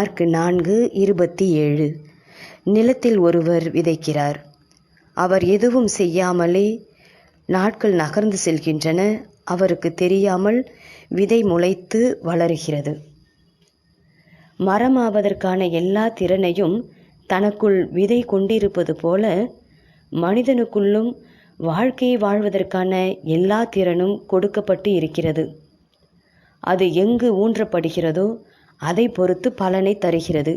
Mark நான்கு இருபத்தி ஏழு. நிலத்தில் ஒருவர் விதைக்கிறார். அவர் எதுவும் செய்யாமலே நாட்கள் நகர்ந்து செல்கின்றன. அவருக்கு தெரியாமல் விதை முளைத்து வளருகிறது. மரமாவதற்கான எல்லா திறனையும் தனக்குள் விதை கொண்டிருப்பது போல மனிதனுக்குள்ளும் வாழ்க்கையை வாழ்வதற்கான எல்லா திறனும் கொடுக்கப்பட்டு இருக்கிறது. அது எங்கு ஊன்றப்படுகிறதோ அதை பொறுத்து பலனை தருகிறது.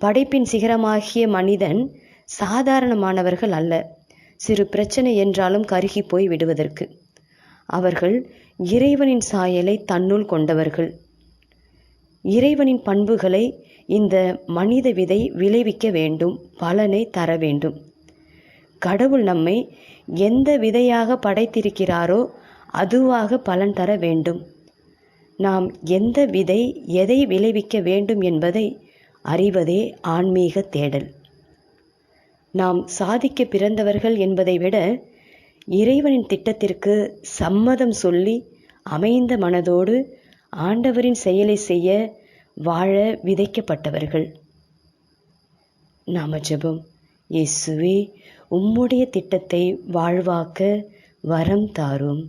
படைப்பின் சிகரமாகிய மனிதன் சாதாரணமானவர்கள் அல்ல. சிறு பிரச்சனை என்றாலும் கருகி போய் விடுவதற்கு. அவர்கள் இறைவனின் சாயலை தன்னுள் கொண்டவர்கள். இறைவனின் பண்புகளை இந்த மனித விதை விளைவிக்க வேண்டும் பலனை தர வேண்டும். கடவுள் நம்மை எந்த விதையாக படைத்திருக்கிறாரோ அதுவாக பலன் தர வேண்டும். நாம் எந்த விதை எதை விளைவிக்க வேண்டும் என்பதை அறிவதே ஆன்மீக தேடல். நாம் சாதிக்க பிறந்தவர்கள் என்பதை விட இறைவனின் திட்டத்திற்கு சம்மதம் சொல்லி அமைந்த மனதோடு ஆண்டவரின் செயலை செய்ய வாழ விதைக்கப்பட்டவர்கள். நாம ஜபம். இயேசுவே உம்முடைய திட்டத்தை வாழ்வாக்க வரம் தாரும்.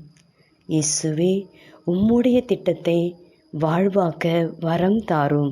இயேசுவே உம்முடைய திட்டத்தை வாழ்வாக்க வரம் தாரும்.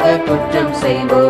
குற்றம் செய்வோம்.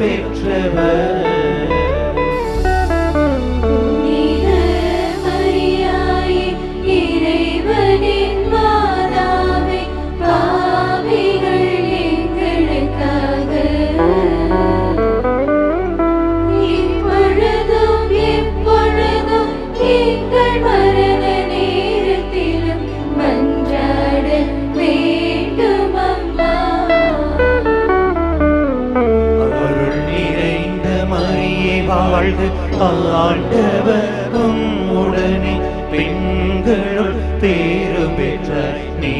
big river. நீ பெண்களுள் பேரு பெற்ற நீ.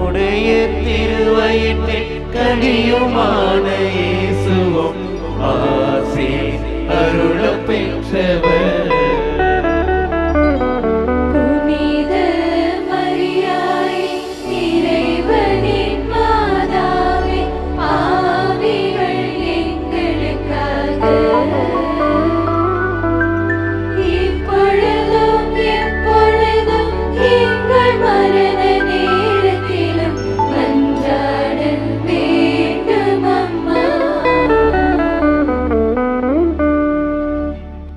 உடைய திருவயிற்றில் கனியுமான இயேசுவும் ஆசை அருள பெற்றவர்.